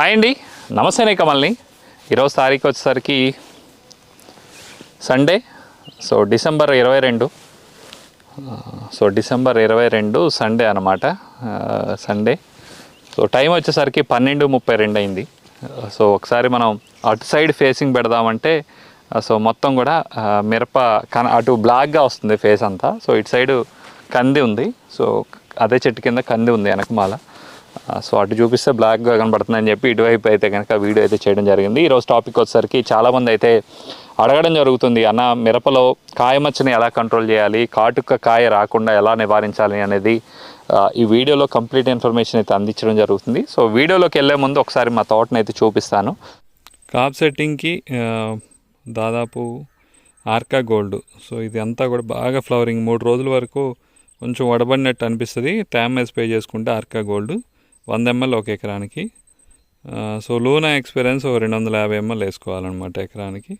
Hi అండి. నమస్తేనే కమల్ని. ఈరోజు తారీఖు వచ్చేసరికి సండే సో డిసెంబర్ ఇరవై రెండు. సో డిసెంబర్ ఇరవై రెండు సండే అనమాట సండే సో టైం వచ్చేసరికి పన్నెండు ముప్పై రెండు అయింది. సో ఒకసారి మనం అటు సైడ్ ఫేసింగ్ పెడదామంటే సో మొత్తం కూడా మిరప కన అటు బ్లాక్గా వస్తుంది ఫేస్ అంతా. సో ఇటు సైడు కంది ఉంది. సో అదే చెట్టు కింద కంది ఉంది వెనకమాల సో అటు చూపిస్తే బ్లాక్గా కనబడుతుందని చెప్పి ఇటువైపు అయితే కనుక వీడియో అయితే చేయడం జరిగింది. ఈరోజు టాపిక్ వచ్చేసరికి చాలామంది అయితే అడగడం జరుగుతుంది అన్న మిరపలో కాయమచ్చని ఎలా కంట్రోల్ చేయాలి? కాటుక కాయ రాకుండా ఎలా నివారించాలి? అనేది ఈ వీడియోలో కంప్లీట్ ఇన్ఫర్మేషన్ అయితే అందించడం జరుగుతుంది. సో వీడియోలోకి వెళ్ళే ముందు ఒకసారి మా తోటను అయితే చూపిస్తాను. కాప్ సెట్టింగ్కి దాదాపు ఆర్కా గోల్డ్. సో ఇది అంతా కూడా బాగా ఫ్లవరింగ్ మూడు రోజుల వరకు కొంచెం వడబడినట్టు అనిపిస్తుంది. తేమ స్ప్రే చేసుకుంటే ఆర్కా గోల్డ్. వంద ఎంఎల్ ఒక ఎకరానికి. సో లూనా ఎక్స్పీరియన్స్ ఒక రెండు వందల యాభై ఎంఎల్ వేసుకోవాలన్నమాట ఎకరానికి.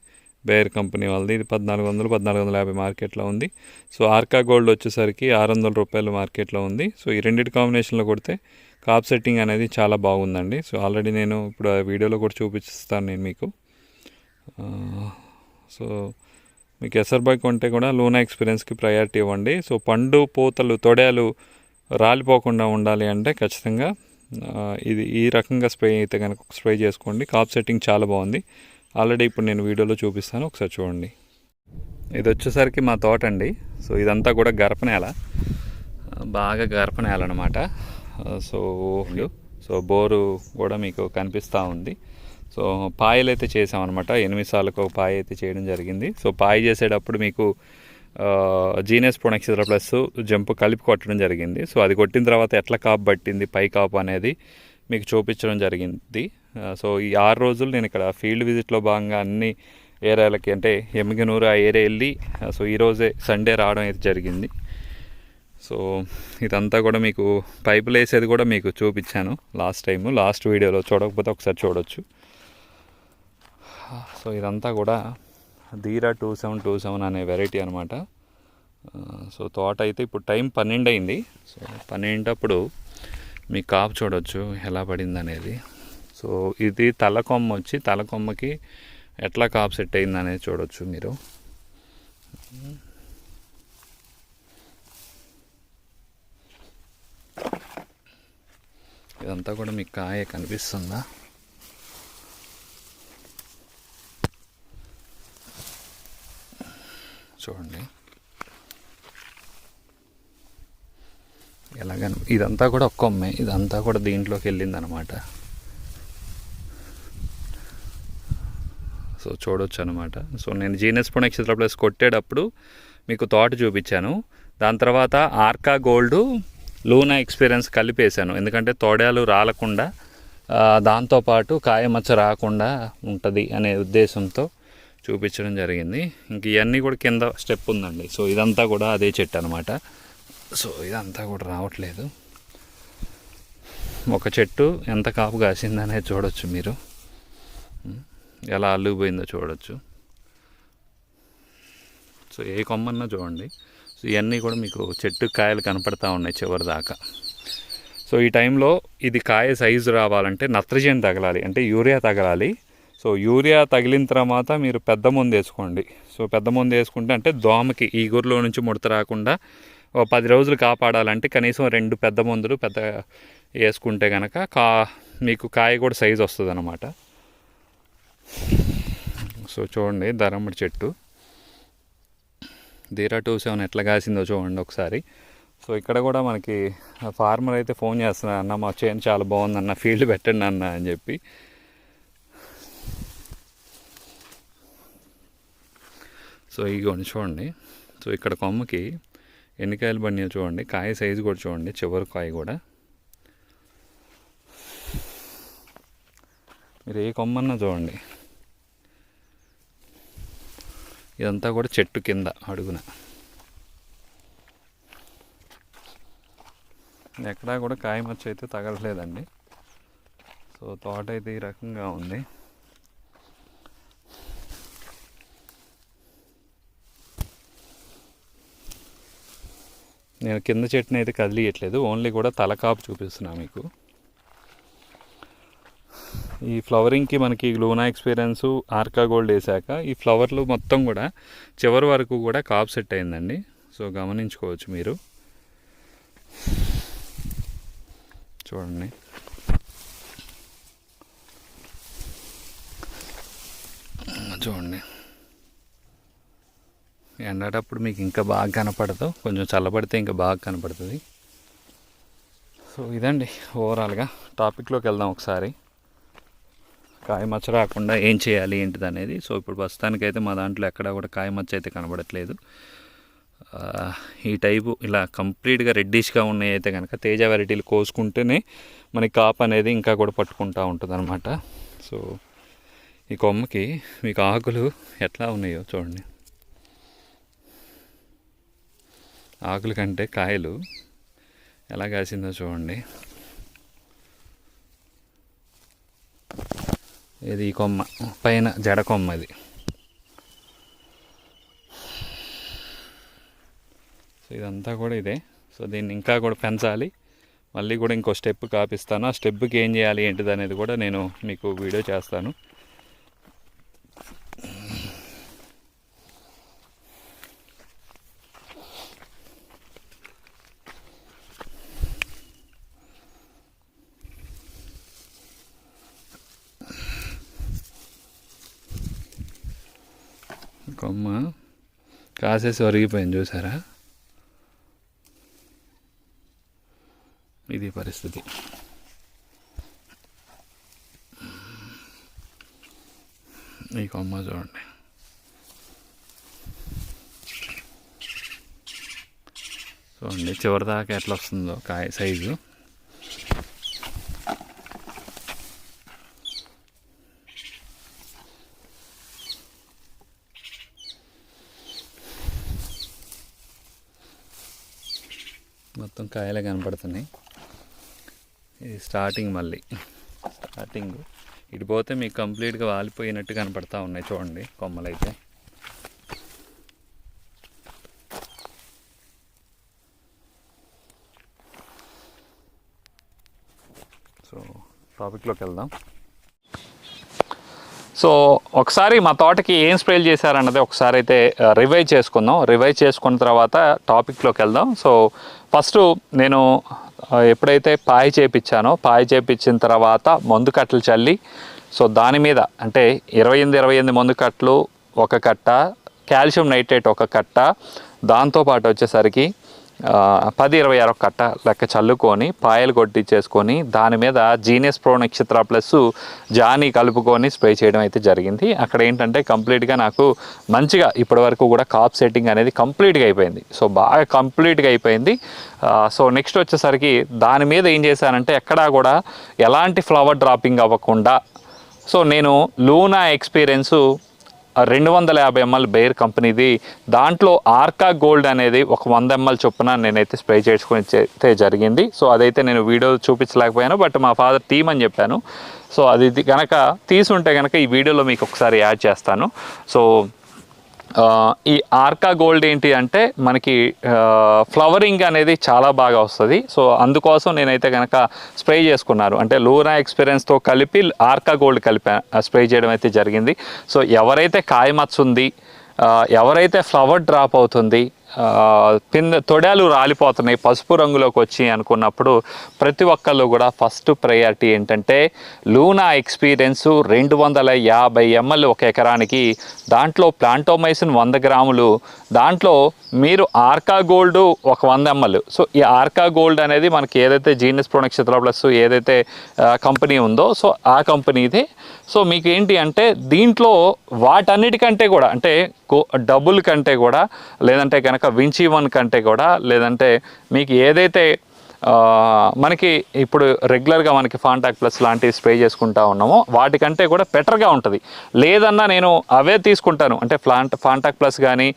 బేర్ కంపెనీ వాళ్ళది. ఇది పద్నాలుగు వందలు పద్నాలుగు వందల యాభై మార్కెట్లో ఉంది. సో ఆర్కా గోల్డ్ వచ్చేసరికి ఆరు వందల రూపాయలు మార్కెట్లో ఉంది. సో ఈ రెండింటి కాంబినేషన్లో కొడితే కాప్ సెట్టింగ్ అనేది చాలా బాగుందండి. సో ఆల్రెడీ నేను ఇప్పుడు ఆ వీడియోలో కూడా చూపిస్తాను నేను మీకు. సో మీకు ఎసర్బై కొంటే కూడా లూనా ఎక్స్పీరియన్స్కి ప్రయారిటీ ఇవ్వండి. సో పండు పూతలు తొడయాలు రాలిపోకుండా ఉండాలి అంటే ఖచ్చితంగా ఇది ఈ రకంగా స్ప్రే అయితే కనుక స్ప్రే చేసుకోండి. కాప్ సెట్టింగ్ చాలా బాగుంది. ఆల్రెడీ ఇప్పుడు నేను వీడియోలో చూపిస్తాను. ఒకసారి చూడండి. ఇది వచ్చేసరికి మా తోట అండి. సో ఇదంతా కూడా గరప నేల. ఆ, బాగా గరప నేల అనమాట సో సో బోరు కూడా మీకు కనిపిస్తూ ఉంది. సో పాయలు అయితే చేసామన్నమాట. ఎనిమిది సార్లకు ఒక పాయ అయితే చేయడం జరిగింది. సో పాయ చేసేటప్పుడు మీకు జీనియస్ ప్రొనెక్సిద్ర ప్లస్ జంప్ కలిపి కొట్టడం జరిగింది. సో అది కొట్టిన తర్వాత ఎట్లా కాపు పట్టింది? పై కాపు అనేది మీకు చూపించడం జరిగింది. సో ఈ ఆరు రోజులు నేను ఇక్కడ ఫీల్డ్ విజిట్లో భాగంగా అన్ని ఏరియాలకి అంటే ఎమ్మిగనూరు ఆ ఏరియా వెళ్ళి సో ఈరోజే సండే రావడం అయితే జరిగింది. సో ఇదంతా కూడా మీకు పైపులు వేసేది కూడా మీకు చూపించాను లాస్ట్ టైము. లాస్ట్ వీడియోలో చూడకపోతే ఒకసారి చూడొచ్చు. సో ఇదంతా కూడా Dheera two seven two seven అనే వెరైటీ అనమాట సో తోట అయితే ఇప్పుడు టైం పన్నెండు అయింది సో పన్నెండప్పుడు మీ కాపు చూడొచ్చు ఎలా పడింది అనేది సో ఇది తలకొమ్మ వచ్చి తలకొమ్మకి ఎట్లా కాపు సెట్ అయింది అనేది చూడొచ్చు మీరు. ఇదంతా కూడా మీకు కాయ కనిపిస్తుందా? చూడండి. ఎలాగని ఇదంతా కూడా ఒక్కమ్మే ఇదంతా కూడా దీంట్లోకి వెళ్ళింది అనమాట సో చూడొచ్చు అనమాట సో నేను జీనస్ ప్రొనెక్షన్ ప్లస్ కొట్టేటప్పుడు మీకు తోట చూపించాను. దాని తర్వాత ఆర్కా గోల్డ్ లూనా ఎక్స్పీరియన్స్ కలిపేశాను. ఎందుకంటే తోడాలు రాలకుండా దాంతోపాటు కాయమచ్చ రాకుండా ఉంటుంది అనే ఉద్దేశంతో చూపించడం జరిగింది. ఇంక ఇవన్నీ కూడా కింద స్టెప్ ఉందండి. సో ఇదంతా కూడా అదే చెట్టు అనమాట సో ఇదంతా కూడా రావట్లేదు. ఒక చెట్టు ఎంత కాపు కాసిందనేది చూడొచ్చు మీరు. ఎలా అల్లుకుపోయిందో చూడొచ్చు. సో ఏ కొమ్మన్నా చూడండి. సో ఇవన్నీ కూడా మీకు చెట్టు కాయలు కనపడతా ఉన్నాయి చివరి దాకా. సో ఈ టైంలో ఇది కాయ సైజు రావాలంటే నత్రజని తగలాలి. అంటే యూరియా తగలాలి. సో యూరియా తగిలిన తర్వాత మీరు పెద్ద మందు వేసుకోండి. సో పెద్ద మందు వేసుకుంటే అంటే దోమకి ఈ గురిలో నుంచి ముడత రాకుండా ఓ పది రోజులు కాపాడాలంటే కనీసం రెండు పెద్ద మందులు పెద్ద వేసుకుంటే కనుక కా మీకు కాయ కూడా సైజు వస్తుంది అనమాట సో చూడండి ధరమ్మడి చెట్టు. ధీరా టూ సెవెన్ ఎట్లా కాసిందో చూడండి ఒకసారి. సో ఇక్కడ కూడా మనకి ఫార్మర్ అయితే ఫోన్ చేస్తున్నా అన్న మా చేను చాలా బాగుందన్న ఫీల్డ్ పెట్టండి అన్న అని చెప్పి. సో ఇగోండి చూడండి. సో ఇక్కడ కొమ్మకి ఎన్ని కాయలు పడినాయో చూడండి. కాయ సైజు కూడా చూడండి. చివరి కాయ కూడా. మీరు ఏ కొమ్మన్నా చూడండి. ఇదంతా కూడా చెట్టు కింద అడుగున. ఎక్కడా కూడా కాయ మచ్చ అయితే తగలట్లేదండి. సో తోట అయితే ఈ రకంగా ఉంది. నేను కింద చెట్టుని అయితే కదిలియట్లేదు. ఓన్లీ కూడా తలకాపు చూపిస్తున్నా మీకు. ఈ ఫ్లవరింగ్కి మనకి లూనా ఎక్స్పీరియన్స్ ఆర్కా గోల్డ్ వేసాక ఈ ఫ్లవర్లు మొత్తం కూడా చివరి వరకు కూడా కాప్ సెట్ అయిందండి. సో గమనించుకోవచ్చు మీరు. చూడండి. చూడండి. ఎండేటప్పుడు మీకు ఇంకా బాగా కనపడదు. కొంచెం చల్లబడితే ఇంకా బాగా కనపడుతుంది. సో ఇదండి ఓవరాల్గా టాపిక్లోకి వెళ్దాం ఒకసారి. కాయ మచ్చ రాకుండా ఏం చేయాలి ఏంటిది అనేది సో ఇప్పుడు ప్రస్తుతానికైతే మా దాంట్లో ఎక్కడ కూడా కాయ మచ్చ అయితే కనబడట్లేదు. ఈ టైపు ఇలా కంప్లీట్గా రెడ్డిష్గా ఉన్నాయి అయితే కనుక తేజ వెరైటీలు కోసుకుంటేనే మనకి కాపు అనేది ఇంకా కూడా పట్టుకుంటూ ఉంటుంది అనమాట సో ఈ కొమ్మకి మీకు ఆకులు ఎట్లా ఉన్నాయో చూడండి. ఆకుల కంటే కాయలు ఎలా కాసిందో చూడండి. ఇది ఈ కొమ్మ పైన జడ కొమ్మ ఇది. సో ఇదంతా కూడా ఇదే. సో దీన్ని ఇంకా కూడా పెంచాలి. మళ్ళీ కూడా ఇంకో స్టెప్ కాపిస్తాను. ఆ స్టెప్కి ఏం చేయాలి ఏంటిది అనేది కూడా నేను మీకు వీడియో చేస్తాను. కొమ్మ కాసేసి ఒరిగిపోయింది చూసారా? ఇది పరిస్థితి. ఈ కొమ్మ చూడండి. చూడండి చివరి దాకా ఎట్లా వస్తుందో కాయ సైజు మొత్తం కాయలే కనపడుతున్నాయి. ఇది స్టార్టింగ్ మళ్ళీ. స్టార్టింగ్. ఇటు పోతే మీకు కంప్లీట్గా వాలిపోయినట్టు కనపడతా ఉన్నాయి చూడండి కొమ్మలైతే. సో టాపిక్లోకి వెళ్దాం. సో ఒకసారి మా తోటకి ఏం స్ప్రేలు చేశారన్నది ఒకసారి అయితే రివైవ్ చేసుకుందాం. రివైవ్ చేసుకున్న తర్వాత టాపిక్లోకి వెళ్దాం. సో ఫస్ట్ నేను ఎప్పుడైతే పాయ చేపించానో పాయ చేపించిన తర్వాత మందు కట్టలు చల్లి సో దాని మీద అంటే ఇరవై ఎనిమిది ఇరవై ఎనిమిది మందు కట్టలు ఒక కట్ట కాల్షియం నైట్రేట్ ఒక కట్ట దాంతోపాటు వచ్చేసరికి పది ఇరవై ఆరు కట్ట లెక్క చల్లుకొని పాయలు కొట్టించేసుకొని దాని మీద జీనియస్ ప్రో నక్షత్ర ప్లస్ జానీ కలుపుకొని స్ప్రే చేయడం అయితే జరిగింది. అక్కడ ఏంటంటే కంప్లీట్గా నాకు మంచిగా ఇప్పటివరకు కూడా కాప్ సెట్టింగ్ అనేది కంప్లీట్గా అయిపోయింది. సో బాగా కంప్లీట్గా అయిపోయింది. సో నెక్స్ట్ వచ్చేసరికి దాని మీద ఏం చేశానంటే ఎక్కడా కూడా ఎలాంటి ఫ్లవర్ డ్రాపింగ్ అవ్వకుండా సో నేను లూనా ఎక్స్పీరియన్సు రెండు వందల యాభై ఎంఎల్ బెయిర్ కంపెనీది. దాంట్లో ఆర్కా గోల్డ్ అనేది ఒక వంద ఎంఎల్ చొప్పున నేనైతే స్ప్రే చేసుకుని అయితే జరిగింది. సో అదైతే నేను వీడియో చూపించలేకపోయాను బట్ మా ఫాదర్ తీమని అని చెప్పాను. సో అది కనుక తీసుంటే కనుక ఈ వీడియోలో మీకు ఒకసారి యాడ్ చేస్తాను. సో ఈ ఆర్కా గోల్డ్ ఏంటి అంటే మనకి ఫ్లవరింగ్ అనేది చాలా బాగా వస్తుంది. సో అందుకోసం నేనైతే కనుక స్ప్రే చేసుకున్నాను. అంటే లూనా ఎక్స్పీరియన్స్తో కలిపి ఆర్కా గోల్డ్ కలిపా స్ప్రే చేయడం అయితే జరిగింది. సో ఎవరైతే కాయమచ్చ ఉంది ఎవరైతే ఫ్లవర్ డ్రాప్ అవుతుంది కింద పింద తొడాలు రాలిపోతున్నాయి పసుపు రంగులోకి వచ్చి అనుకున్నప్పుడు ప్రతి ఒక్కళ్ళు కూడా ఫస్ట్ ప్రయారిటీ ఏంటంటే లూనా ఎక్స్పీరియన్స్ రెండు వందల యాభై ఎంఎల్ ఒక ఎకరానికి దాంట్లో ప్లాంటోమైసిన్ వంద గ్రాములు దాంట్లో మీరు ఆర్కా గోల్డ్ ఒక వంద ఎంఎల్. సో ఈ ఆర్కా గోల్డ్ అనేది మనకి ఏదైతే జీనియస్ ప్రొడక్షన్ ప్లస్ ఏదైతే కంపెనీ ఉందో సో ఆ కంపెనీది. సో మీకు ఏంటి అంటే దీంట్లో వాటన్నిటికంటే కూడా అంటే కో- డబుల్ కంటే కూడా లేదంటే కనుక వించి వన్ కంటే కూడా లేదంటే మీకు ఏదైతే మనకి ఇప్పుడు రెగ్యులర్గా మనకి ఫాంటాక్ ప్లస్ లాంటివి స్ప్రే చేసుకుంటా ఉన్నామో వాటికంటే కూడా బెటర్గా ఉంటుంది. లేదన్నా నేను అవే తీసుకుంటాను. అంటే ఫ్లాంట్ ఫాంటాక్ ప్లస్ కానీ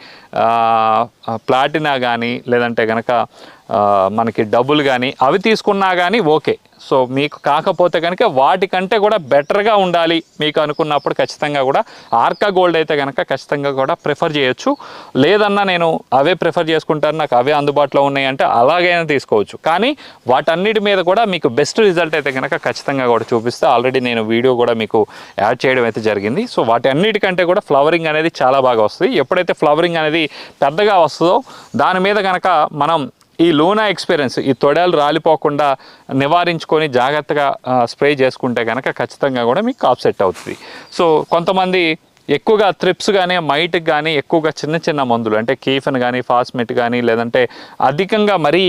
ప్లాటినా కానీ లేదంటే కనుక మనకి డబ్బులు కానీ అవి తీసుకున్నా కానీ ఓకే. సో మీకు కాకపోతే కనుక వాటికంటే కూడా బెటర్గా ఉండాలి మీకు అనుకున్నప్పుడు ఖచ్చితంగా కూడా. ఆర్కా గోల్డ్ అయితే కనుక ఖచ్చితంగా కూడా ప్రిఫర్ చేయొచ్చు. లేదన్నా నేను అవే ప్రిఫర్ చేసుకుంటాను నాకు అవే అందుబాటులో ఉన్నాయి అంటే అలాగైనా తీసుకోవచ్చు. కానీ వాటన్నిటి మీద కూడా మీకు బెస్ట్ రిజల్ట్ అయితే కనుక ఖచ్చితంగా కూడా చూపిస్తే. ఆల్రెడీ నేను వీడియో కూడా మీకు యాడ్ చేయడం అయితే జరిగింది. సో వాటి అన్నిటికంటే కూడా ఫ్లవరింగ్ అనేది చాలా బాగా వస్తుంది. ఎప్పుడైతే ఫ్లవరింగ్ అనేది పెద్దగా వస్తుందో దాని మీద కనుక మనం ఈ లూనా ఎక్స్పీరియన్స్ ఈ తొడలు రాలిపోకుండా నివారించుకొని జాగ్రత్తగా స్ప్రే చేసుకుంటే కనుక ఖచ్చితంగా కూడా మీకు కాప్ సెట్ అవుతుంది. సో కొంతమంది ఎక్కువగా త్రిప్స్ కానీ మైట్కి కానీ ఎక్కువగా చిన్న చిన్న మందులు అంటే కీఫన్ కానీ ఫాస్మెట్ కానీ లేదంటే అధికంగా మరీ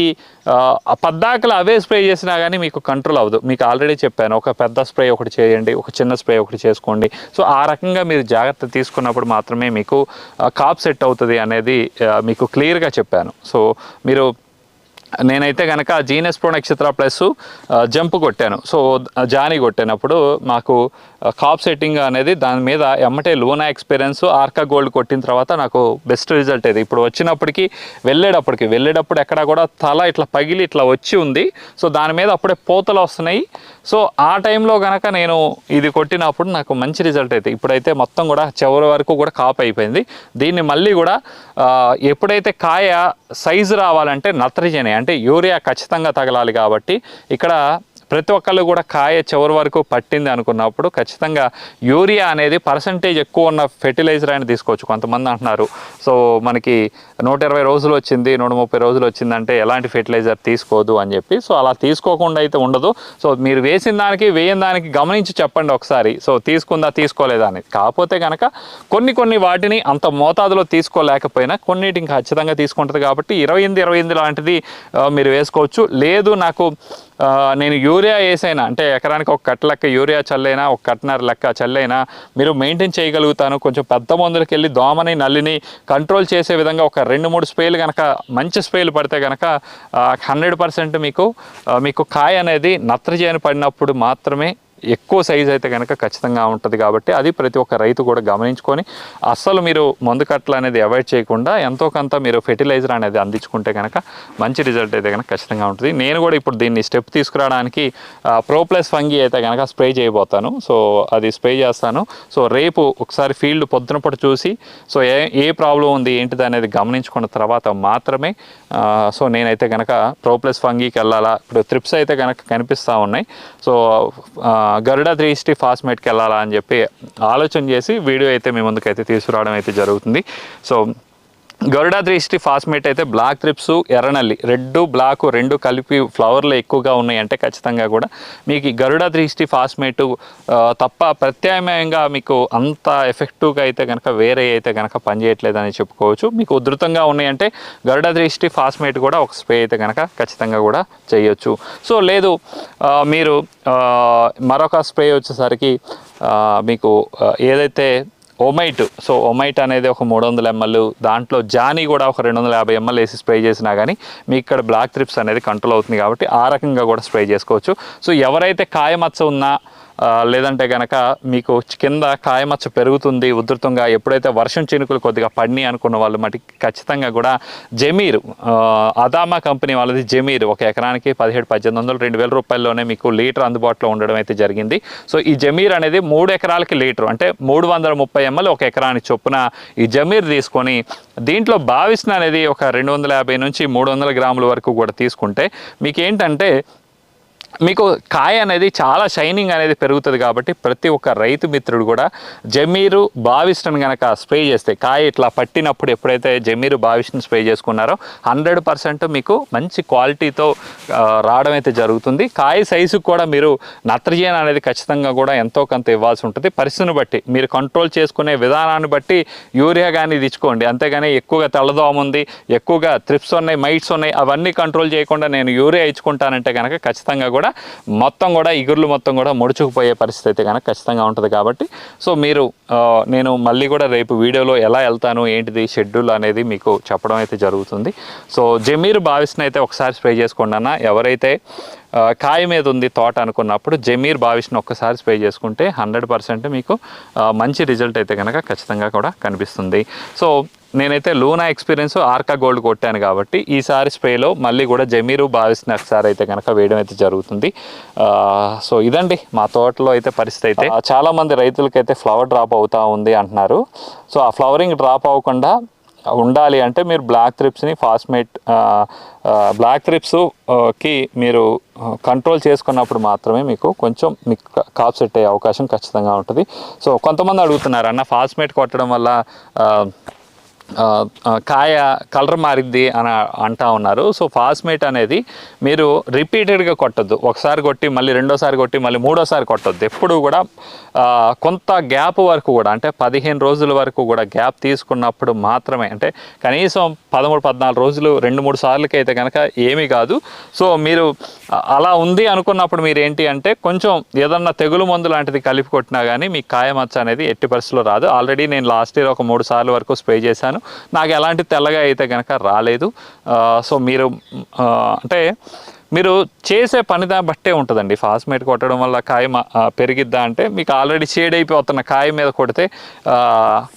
పద్దాకలు అవే స్ప్రే చేసినా కానీ మీకు కంట్రోల్ అవ్వదు. మీకు ఆల్రెడీ చెప్పాను ఒక పెద్ద స్ప్రే ఒకటి చేయండి ఒక చిన్న స్ప్రే ఒకటి చేసుకోండి. సో ఆ రకంగా మీరు జాగ్రత్త తీసుకున్నప్పుడు మాత్రమే మీకు కాప్ సెట్ అవుతుంది అనేది మీకు క్లియర్గా చెప్పాను. సో మీరు నేనైతే కనుక genius pro Nakshatra plus jump కొట్టాను. సో జానీ కొట్టినప్పుడు మాకు కాప్ సెట్టింగ్ అనేది దాని మీద ఎమ్మటే లూనా ఎక్స్పీరియన్స్ ఆర్కా గోల్డ్ కొట్టిన తర్వాత నాకు బెస్ట్ రిజల్ట్ ఇది. ఇప్పుడు వచ్చినప్పటికి వెళ్ళేటప్పటికి వెళ్ళేటప్పుడు ఎక్కడ కూడా తల ఇట్లా పగిలి ఇట్లా వచ్చి ఉంది. సో దాని మీద అప్పుడే పోతలు వస్తున్నాయి. సో ఆ టైంలో కనుక నేను ఇది కొట్టినప్పుడు నాకు మంచి రిజల్ట్ అయితే ఇప్పుడైతే మొత్తం కూడా చివరి వరకు కూడా కాప్ అయిపోయింది. దీన్ని మళ్ళీ కూడా ఎప్పుడైతే కాయ సైజు రావాలంటే నత్రజని అంటే యూరియా ఖచ్చితంగా తగలాలి కాబట్టి ఇక్కడ ప్రతి ఒక్కళ్ళు కూడా కాయ చివరి వరకు పట్టింది అనుకున్నప్పుడు ఖచ్చితంగా యూరియా అనేది పర్సంటేజ్ ఎక్కువ ఉన్న ఫెర్టిలైజర్ అని తీసుకోవచ్చు కొంతమంది అంటున్నారు. సో మనకి నూట ఇరవై రోజులు వచ్చింది నూట ముప్పై రోజులు వచ్చిందంటే ఎలాంటి ఫెర్టిలైజర్ తీసుకోదు అని చెప్పి సో అలా తీసుకోకుండా అయితే ఉండదు. సో మీరు వేసిన దానికి వేయని దానికి గమనించి చెప్పండి ఒకసారి. సో తీసుకుందా తీసుకోలేదా అని. కాకపోతే కనుక కొన్ని కొన్ని వాటిని అంత మోతాదులో తీసుకోలేకపోయినా కొన్నిటిని ఖచ్చితంగా తీసుకుంటుంది కాబట్టి ఇరవై ఎనిమిది ఇరవై ఎనిమిది లాంటిది మీరు వేసుకోవచ్చు. లేదు నాకు నేను యూరియా వేసైనా అంటే ఎకరానికి ఒక కట్ట లెక్క యూరియా చల్లైనా ఒక కట్టనర లెక్క చల్లైనా మీరు మెయింటైన్ చేయగలుగుతాను. కొంచెం పెద్ద మందులకి వెళ్ళి దోమని నల్లిని కంట్రోల్ చేసే విధంగా ఒక రెండు మూడు స్ప్రేలు కనుక మంచి స్ప్రేలు పడితే కనుక హండ్రెడ్ పర్సెంట్ మీకు మీకు కాయ అనేది నత్రజని పడినప్పుడు మాత్రమే ఎక్కువ సైజ్ అయితే కనుక ఖచ్చితంగా ఉంటుంది కాబట్టి అది ప్రతి ఒక్క రైతు కూడా గమనించుకొని అస్సలు మీరు మందు కట్టలు అనేది అవాయిడ్ చేయకుండా ఎంతో కొంత మీరు ఫెర్టిలైజర్ అనేది అందించుకుంటే కనుక మంచి రిజల్ట్ అయితే కనుక ఖచ్చితంగా ఉంటుంది. నేను కూడా ఇప్పుడు దీన్ని స్టెప్ తీసుకురావడానికి ప్రో ప్లస్ ఫంగి అయితే కనుక స్ప్రే చేయబోతాను. సో అది స్ప్రే చేస్తాను. సో రేపు ఒకసారి ఫీల్డ్ పొద్దునప్పుడు చూసి సో ఏ ఏ ప్రాబ్లం ఉంది ఏంటిది అనేది గమనించుకున్న తర్వాత మాత్రమే సో నేనైతే కనుక ప్రో ప్లస్ ఫంగీకి వెళ్ళాలా? ఇప్పుడు త్రిప్స్ అయితే కనుక కనిపిస్తూ ఉన్నాయి. సో గరుడ త్రీ సిక్స్టీ ఫాస్మేట్కి వెళ్ళాలా అని చెప్పి ఆలోచన చేసి వీడియో అయితే మీ ముందుకైతే తీసుకురావడం అయితే జరుగుతుంది. So Garuda three sixty phosmet అయితే బ్లాక్ త్రిప్స్ ఎర్రనల్లి. రెడ్ బ్లాక్ రెండు కలిపి ఫ్లవర్లు ఎక్కువగా ఉన్నాయి అంటే ఖచ్చితంగా కూడా మీకు ఈ గరుడా త్రీ సిక్స్టీ ఫాస్మేట్ తప్ప ప్రత్యామ్నాయంగా మీకు అంత ఎఫెక్టివ్గా అయితే కనుక వేరే అయితే కనుక పనిచేయట్లేదని చెప్పుకోవచ్చు. మీకు ఉధృతంగా ఉన్నాయంటే గరుడా త్రీ సిక్స్టీ ఫాస్మేట్ కూడా ఒక స్ప్రే అయితే కనుక ఖచ్చితంగా కూడా చేయొచ్చు. సో లేదు మీరు మరొక స్ప్రే వచ్చేసరికి మీకు ఏదైతే ఒమైట్. సో ఒమైట్ అనేది ఒక మూడు వందల ఎంఎల్. దాంట్లో జానీ కూడా ఒక రెండు వందల యాభై ఎంఎల్ వేసి స్ప్రే చేసినా కానీ మీకు ఇక్కడ బ్లాక్ త్రిప్స్ అనేది కంట్రోల్ అవుతుంది కాబట్టి ఆ రకంగా కూడా స్ప్రే చేసుకోవచ్చు. సో ఎవరైతే కాయమచ్చ ఉన్నా లేదంటే కనుక మీకు కింద కాయమచ్చ పెరుగుతుంది ఉధృతంగా ఎప్పుడైతే వర్షం చినుకులు కొద్దిగా పడినాయి అనుకున్న వాళ్ళు మటుకి ఖచ్చితంగా కూడా జమీర్ అదామా కంపెనీ వాళ్ళది జమీర్ ఒక ఎకరానికి పదిహేడు పద్దెనిమిది వందలు రెండు వేల రూపాయల్లోనే మీకు లీటర్ అందుబాటులో ఉండడం అయితే జరిగింది. సో ఈ జమీర్ అనేది మూడు ఎకరాలకి లీటర్ అంటే మూడు వందల ముప్పై ఎంఎల్ ఒక ఎకరానికి చొప్పున ఈ జమీర్ తీసుకొని దీంట్లో భావిస్న అనేది ఒక రెండు వందల యాభై నుంచి మూడు వందల గ్రాముల వరకు కూడా తీసుకుంటే మీకు ఏంటంటే మీకు కాయ అనేది చాలా షైనింగ్ అనేది పెరుగుతుంది కాబట్టి ప్రతి ఒక్క రైతు మిత్రుడు కూడా జమీరు బావిస్టన్ కనుక స్ప్రే చేస్తే కాయ ఇట్లా పట్టినప్పుడు ఎప్పుడైతే జమీరు బావిస్టన్ స్ప్రే చేసుకున్నారో హండ్రెడ్ పర్సెంట్ మీకు మంచి క్వాలిటీతో రావడం అయితే జరుగుతుంది. కాయ సైజుకు కూడా మీరు నత్రజీన్ అనేది ఖచ్చితంగా కూడా ఎంతో కొంత ఇవ్వాల్సి ఉంటుంది. పరిస్థితిని బట్టి మీరు కంట్రోల్ చేసుకునే విధానాన్ని బట్టి యూరియా కానీ తెచ్చుకోండి అంతేగాని ఎక్కువగా తెల్లదోమ ఉంది ఎక్కువగా త్రిప్స్ ఉన్నాయి మైట్స్ ఉన్నాయి అవన్నీ కంట్రోల్ చేయకుండా నేను యూరియా ఇచ్చుకుంటానంటే కనుక ఖచ్చితంగా కూడా మొత్తం కూడా ఇగుర్లు మొత్తం కూడా ముడుచుకుపోయే పరిస్థితి అయితే కనుక ఖచ్చితంగా ఉంటుంది కాబట్టి. సో మీరు నేను మళ్ళీ కూడా రేపు వీడియోలో ఎలా వెళ్తాను ఏంటిది షెడ్యూల్ అనేది మీకు చెప్పడం అయితే జరుగుతుంది. సో జమీర్ బావిస్ని అయితే ఒకసారి స్ప్రే చేసుకోండి అన్న. ఎవరైతే కాయ మీద ఉంది తోట అనుకున్నప్పుడు జమీర్ బావిష్ని ఒక్కసారి స్ప్రే చేసుకుంటే హండ్రెడ్ పర్సెంట్ మీకు మంచి రిజల్ట్ అయితే కనుక ఖచ్చితంగా కూడా కనిపిస్తుంది. సో నేనైతే లూనా ఎక్స్పీరియన్స్ ఆర్కా గోల్డ్ కొట్టాను కాబట్టి ఈసారి స్ప్రేలో మళ్ళీ కూడా జమీరు భావిస్తున్న ఒకసారి అయితే కనుక వేయడం అయితే జరుగుతుంది. సో ఇదండి మా తోటలో అయితే పరిస్థితి అయితే. ఆ, చాలా మంది రైతులకైతే ఫ్లవర్ డ్రాప్ అవుతా ఉంది అంటున్నారు. సో ఆ ఫ్లవరింగ్ డ్రాప్ అవ్వకుండా ఉండాలి అంటే మీరు బ్లాక్ త్రిప్స్ని ఫాస్మేట్ బ్లాక్ త్రిప్స్కి మీరు కంట్రోల్ చేసుకున్నప్పుడు మాత్రమే మీకు కొంచెం మీకు కాప్ సెట్ అయ్యే అవకాశం ఖచ్చితంగా ఉంటుంది. సో కొంతమంది అడుగుతున్నారు అన్న ఫాస్మేట్ కొట్టడం వల్ల కాయ కలర్ మారిద్ది అని అంటా ఉన్నారు. సో ఫాస్మేట్ అనేది మీరు రిపీటెడ్గా కొట్టద్దు. ఒకసారి కొట్టి మళ్ళీ రెండోసారి కొట్టి మళ్ళీ మూడోసారి కొట్టద్దు. ఎప్పుడు కూడా కొంత గ్యాప్ వరకు కూడా అంటే పదిహేను రోజుల వరకు కూడా గ్యాప్ తీసుకున్నప్పుడు మాత్రమే అంటే కనీసం పదమూడు పద్నాలుగు రోజులు రెండు మూడు సార్లకి అయితే కనుక ఏమీ కాదు. సో మీరు అలా ఉంది అనుకున్నప్పుడు మీరు ఏంటి అంటే కొంచెం ఏదన్నా తెగులు మందు లాంటిది కలిపి కొట్టినా కానీ మీ కాయ మచ్చ అనేది ఎట్టి పరిస్థితుల్లో రాదు. ఆల్రెడీ నేను లాస్ట్ ఇయర్ ఒక మూడు సార్లు వరకు స్ప్రే చేశాను. నాకు ఎలాంటి తెల్లగా అయితే కనుక రాలేదు. సో మీరు అంటే మీరు చేసే పని దాన్ని బట్టే ఉంటుందండి. ఫాస్మేట్ కొట్టడం వల్ల కాయ పెరిగిద్దా అంటే మీకు ఆల్రెడీ షేడ్ అయిపోతున్న కాయ మీద కొడితే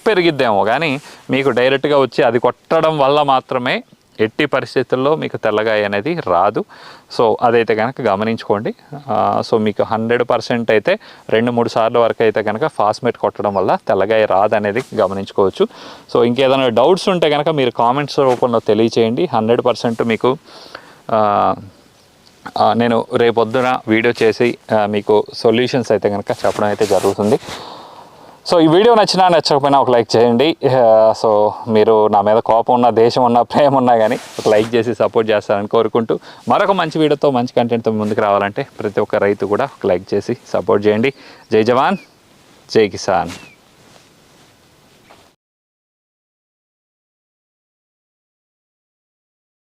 పెరిగిద్దేమో. కానీ మీకు డైరెక్ట్గా వచ్చి అది కొట్టడం వల్ల మాత్రమే ఎట్టి పరిస్థితుల్లో మీకు తెల్లగాయ అనేది రాదు. సో అదైతే కనుక గమనించుకోండి. సో మీకు హండ్రెడ్ పర్సెంట్ అయితే రెండు మూడు సార్లు వరకు అయితే కనుక ఫాస్మేట్ కొట్టడం వల్ల తెల్లగాయ రాదు అనేది గమనించుకోవచ్చు. సో ఇంకేదైనా డౌట్స్ ఉంటే కనుక మీరు కామెంట్స్ రూపంలో తెలియచేయండి. హండ్రెడ్ పర్సెంట్ మీకు నేను రేపొద్దున వీడియో చేసి మీకు సొల్యూషన్స్ అయితే కనుక చెప్పడం అయితే జరుగుతుంది. సో ఈ వీడియో నచ్చినా నచ్చకపోయినా ఒక లైక్ చేయండి. సో మీరు నా మీద కోపం ఉన్న దేశం ఉన్న ప్రేమ ఉన్నా కానీ ఒక లైక్ చేసి సపోర్ట్ చేస్తారని కోరుకుంటూ మరొక మంచి వీడియోతో మంచి కంటెంట్తో ముందుకు రావాలంటే ప్రతి ఒక్క రైతు కూడా ఒక లైక్ చేసి సపోర్ట్ చేయండి. జై జవాన్ జై కిసాన్.